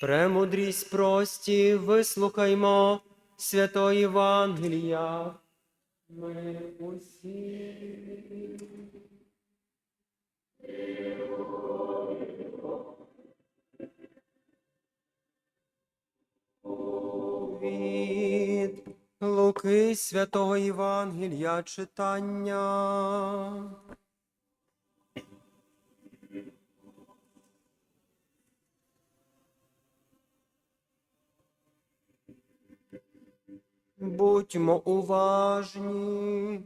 Премудрість прості, вислухаймо святої Євангелія. Ми усі. Від Луки святого Євангелія читання. Будьмо уважні.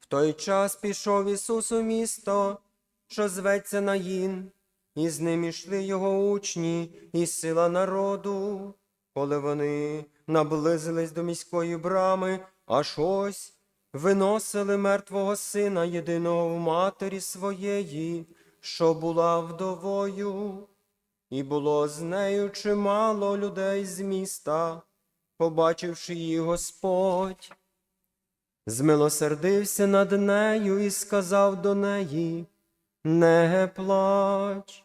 В той час пішов Ісус у місто, що зветься Наїн, і з ним ішли його учні і сила народу. Коли вони наблизились до міської брами, аж ось виносили мертвого сина єдиного в матері своєї, що була вдовою. І було з нею чимало людей з міста, побачивши її Господь, змилосердився над нею і сказав до неї, не плач.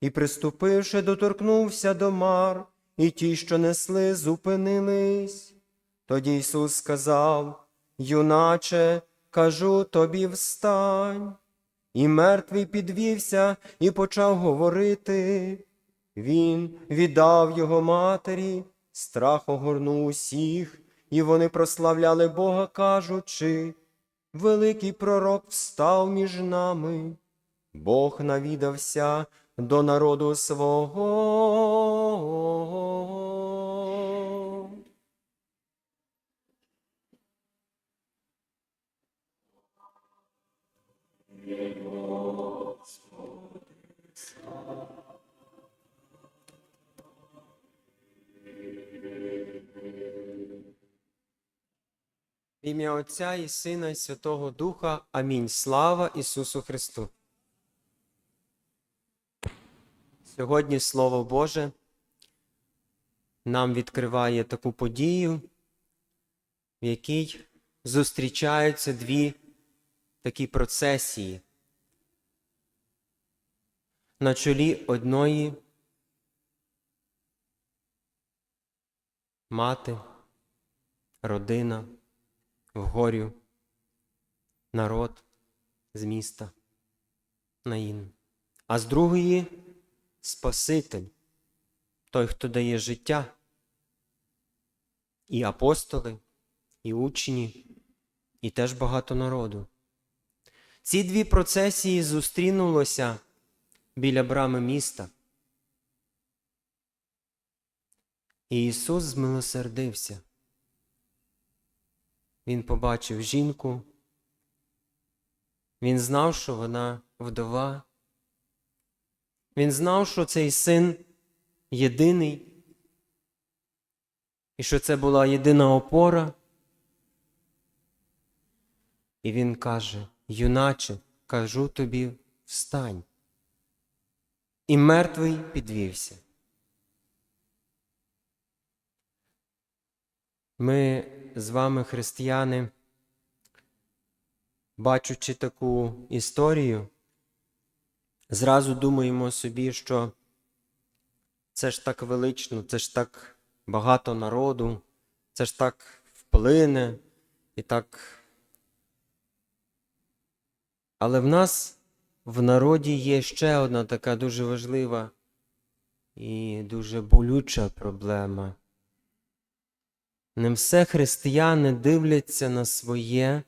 І, приступивши, доторкнувся до мар, і ті, що несли, зупинились. Тоді Ісус сказав, юначе, кажу тобі, встань. І мертвий підвівся і почав говорити. Він віддав його матері, страх огорнув усіх, і вони прославляли Бога, кажучи, великий пророк встав між нами, Бог навідався до народу свого. В ім'я Отця і Сина, і Святого Духа. Амінь. Слава Ісусу Христу. Сьогодні Слово Боже нам відкриває таку подію, в якій зустрічаються дві такі процесії. На чолі одної мати, родина, вгорю, народ з міста Наїн. А з другої Спаситель, той, хто дає життя, і апостоли, і учні, і теж багато народу. Ці дві процесії зустрінулося біля брами міста. І Ісус змилосердився. Він побачив жінку, він знав, що вона вдова. Він знав, що цей син єдиний, і що це була єдина опора. І він каже: юначе, кажу тобі, встань. І мертвий підвівся. Ми з вами, християни, бачучи таку історію, зразу думаємо собі, що це ж так велично, це ж так багато народу, це ж так вплине і так. Але в нас в народі є ще одна така дуже важлива і дуже болюча проблема. Не все християни дивляться на своє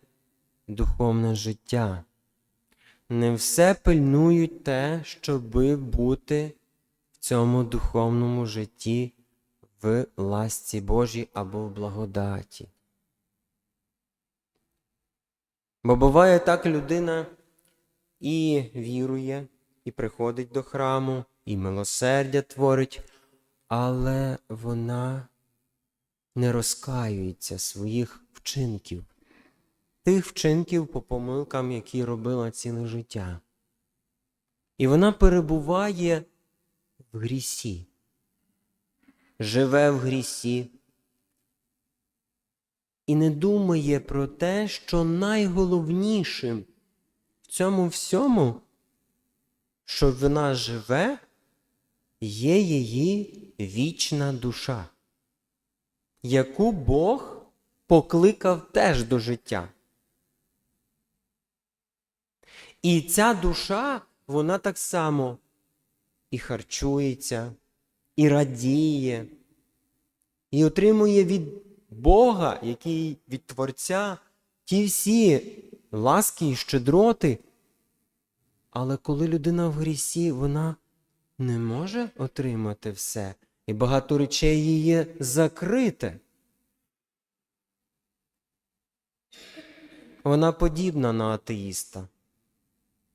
духовне життя. Не все пильнують те, щоби бути в цьому духовному житті в ласці Божій або в благодаті. Бо буває так людина і вірує, і приходить до храму, і милосердя творить, але вона не розкаюється своїх вчинків, тих вчинків по помилкам, які робила ціле життя. І вона перебуває в грісі, живе в грісі. І не думає про те, що найголовнішим в цьому всьому, що вона живе, є її вічна душа, яку Бог покликав теж до життя. І ця душа, вона так само і харчується, і радіє, і отримує від Бога, який від Творця, ті всі ласки і щедроти. Але коли людина в грісі, вона не може отримати все, і багато речей її закрите. Вона подібна на атеїста,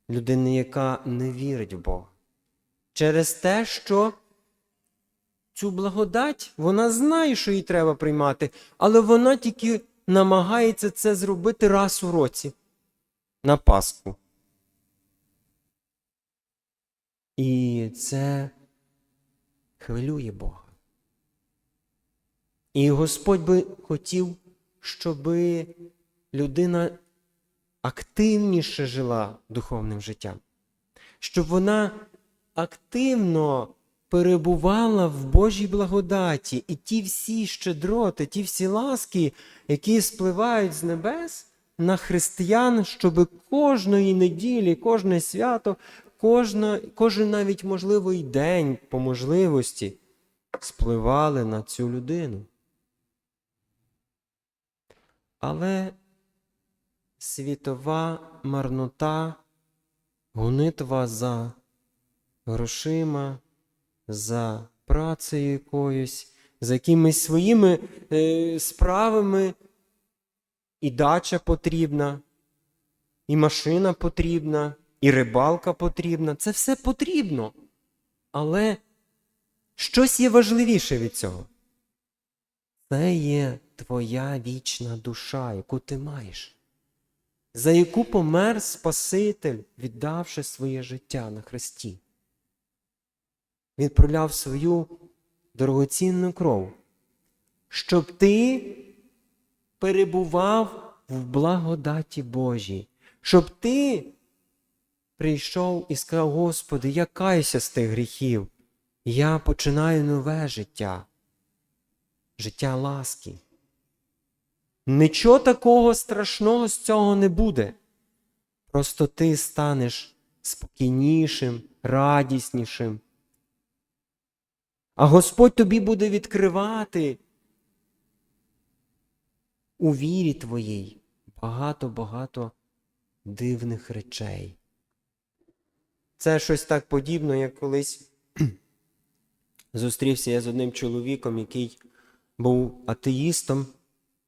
людини, яка не вірить в Бога. Через те, що цю благодать вона знає, що їй треба приймати, але вона тільки намагається це зробити раз у році на Пасху. І це хвилює Бога. І Господь би хотів, щоб людина активніше жила духовним життям, щоб вона активно перебувала в Божій благодаті, і ті всі щедроти, ті всі ласки, які спливають з небес на християн, щоб кожної неділі, кожне свято, кожна, кожен навіть можливий день по можливості спливали на цю людину. Але світова марнота, гонитва за грошима, за працею якоюсь, за якимись своїми е, справами, і дача потрібна, і машина потрібна, і рибалка потрібна. Це все потрібно. Але щось є важливіше від цього. Це є твоя вічна душа, яку ти маєш, за яку помер Спаситель, віддавши своє життя на Христі. Він проляв свою дорогоцінну кров, щоб ти перебував в благодаті Божій, щоб ти прийшов і сказав, Господи, я каюся з тих гріхів, я починаю нове життя, життя ласки. Нічого такого страшного з цього не буде. Просто ти станеш спокійнішим, радіснішим. А Господь тобі буде відкривати у вірі твоїй багато-багато дивних речей. Це щось так подібне, як колись зустрівся я з одним чоловіком, який був атеїстом,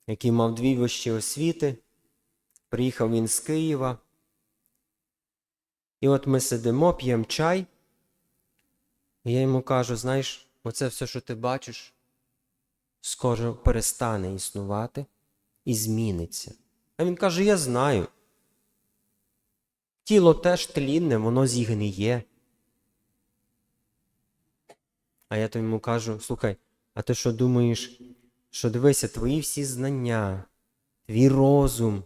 який мав дві вищі освіти. Приїхав він з Києва. І от ми сидимо, п'ємо чай. І я йому кажу: знаєш, оце все, що ти бачиш, скоро перестане існувати і зміниться. А він каже: Я знаю. Тіло теж тлінне, воно зігниє. А я то йому кажу: слухай, а ти що думаєш, що дивися, твої всі знання, твій розум,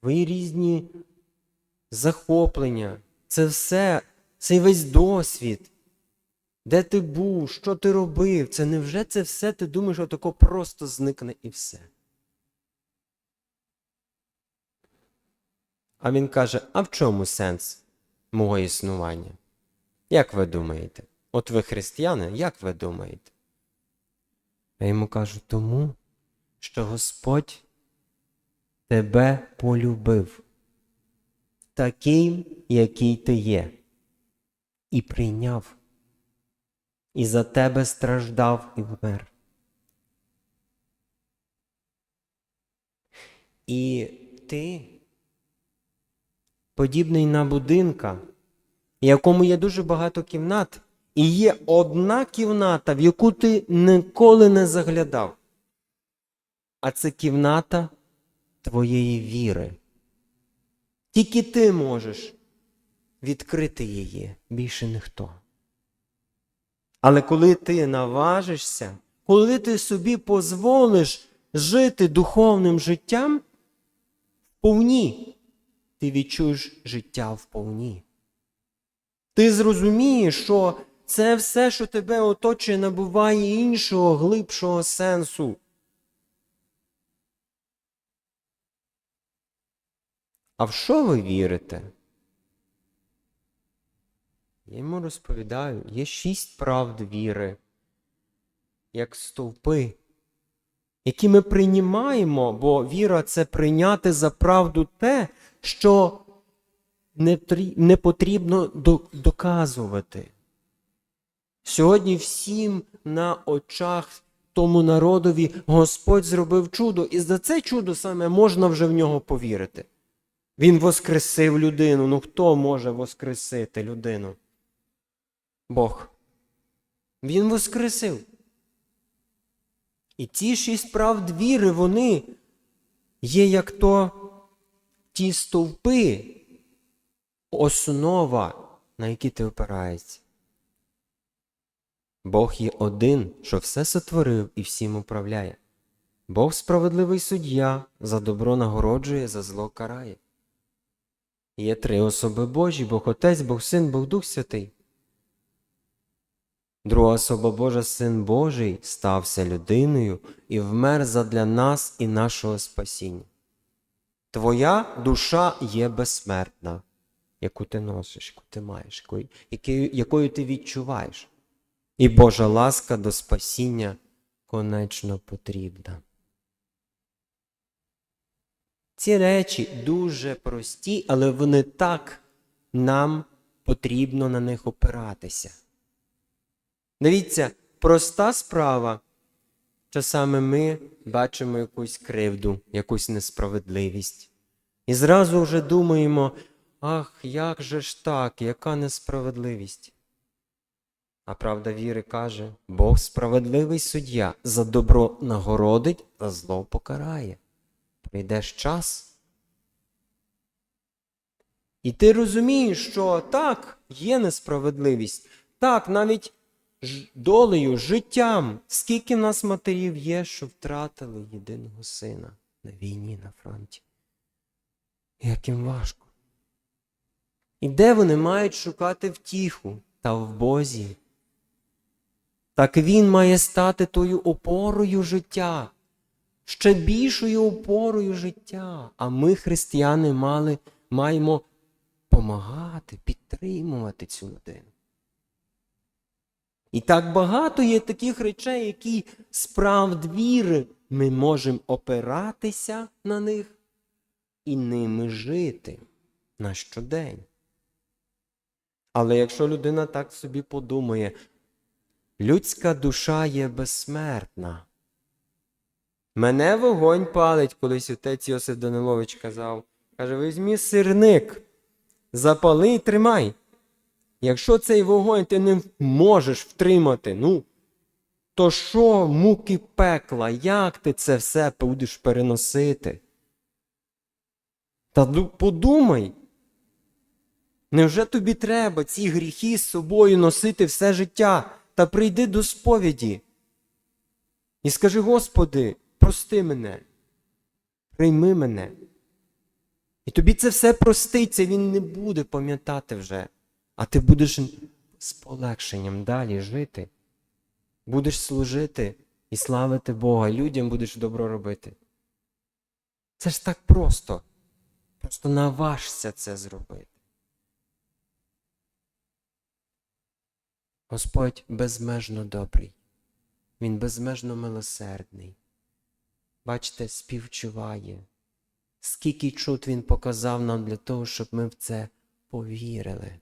твої різні захоплення, це все, цей весь досвід. Де ти був, що ти робив? Це невже це все ти думаєш, отако просто зникне і все? А він каже: а в чому сенс мого існування? Як ви думаєте? От ви християни, як ви думаєте? Я йому кажу, тому, що Господь тебе полюбив, таким, який ти є, і прийняв, і за тебе страждав і вмер. І ти подібний на будинка, в якому є дуже багато кімнат, і є одна кімната, в яку ти ніколи не заглядав. А це кімната твоєї віри. Тільки ти можеш відкрити її, більше ніхто. Але коли ти наважишся, коли ти собі дозволиш жити духовним життям, вповні, ти відчуєш життя вповні. Ти зрозумієш, що це все, що тебе оточує, набуває іншого, глибшого сенсу. А в що ви вірите? Я йому розповідаю, є шість правд віри, як стовпи, які ми приймаємо, бо віра це прийняти за правду те, що не, потрібно доказувати. Сьогодні всім на очах тому народові Господь зробив чудо, і за це чудо саме можна вже в нього повірити. Він воскресив людину. Ну хто може воскресити людину? Бог. Він воскресив. І ті шість правд віри, вони є як то ті стовпи, основа, на які ти опираєшся. Бог є один, що все сотворив і всім управляє. Бог справедливий суддя, за добро нагороджує, за зло карає. Є три особи Божі, Бог Отець, Бог Син, Бог Дух Святий. Друга особа Божа, Син Божий, стався людиною і вмер задля нас і нашого спасіння. Твоя душа є безсмертна, яку ти носиш, яку ти маєш, якою, якою, ти відчуваєш. І Божа ласка до спасіння конечно потрібна. Ці речі дуже прості, але вони так нам потрібно на них опиратися. Дивіться, проста справа. Часами ми бачимо якусь кривду, якусь несправедливість. І зразу вже думаємо, ах, як же ж так, яка несправедливість? А правда віри каже, Бог справедливий суддя, за добро нагородить, за зло покарає. Прийдеш час. І ти розумієш, що так, є несправедливість. Так, навіть долею, життям. Скільки в нас матерів є, що втратили єдиного сина на війні на фронті. Як їм важко. І де вони мають шукати втіху та в Бозі? Так він має стати тою опорою життя, ще більшою опорою життя. А ми, християни, мали, маємо помагати, підтримувати цю людину. І так багато є таких речей, які з правд віри ми можемо опиратися на них і ними жити на щодень. Але якщо людина так собі подумає, людська душа є безсмертна. Мене вогонь палить, колись отець Йосиф Данилович казав. Каже, візьмі сирник, запали і тримай. Якщо цей вогонь ти не можеш втримати, ну, то що муки пекла, як ти це все будеш переносити? Та подумай, невже тобі треба ці гріхи з собою носити все життя? Та прийди до сповіді. І скажи, Господи, прости мене, прийми мене. І тобі це все проститься, він не буде пам'ятати вже, а ти будеш з полегшенням далі жити. Будеш служити і славити Бога, людям будеш добро робити. Це ж так просто. Просто наважся це зробити. Господь безмежно добрий, Він безмежно милосердний. Бачите, співчуває. Скільки чуд Він показав нам для того, щоб ми в це повірили.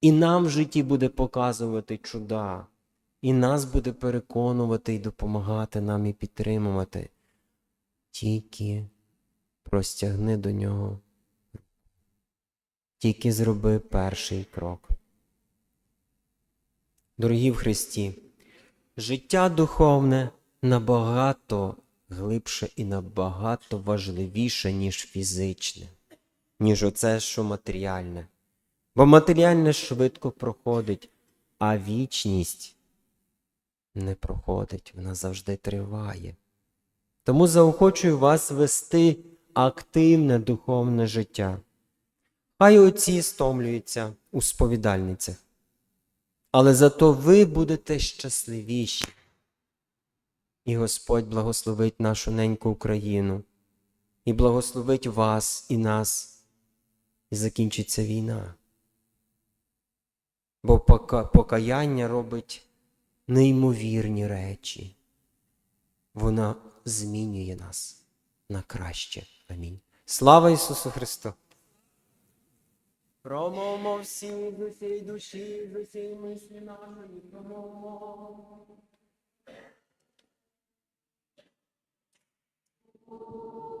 І нам в житті буде показувати чуда, і нас буде переконувати і допомагати нам і підтримувати. Тільки простягни до нього. Тільки зроби перший крок. Дорогі в Христі, життя духовне набагато глибше і набагато важливіше, ніж фізичне, ніж оце, що матеріальне. Бо матеріальне швидко проходить, а вічність не проходить, вона завжди триває. Тому заохочую вас вести активне духовне життя. Хай отці стомлюються у сповідальницях. Але зато ви будете щасливіші. І Господь благословить нашу неньку Україну, і благословить вас і нас, і закінчиться війна бо покаяння робить неймовірні речі. Вона змінює нас на краще. Амінь. Слава Ісусу Христу! Промовмо всім з усієї душі, з усієї мислі нашої промовмо. Thank you.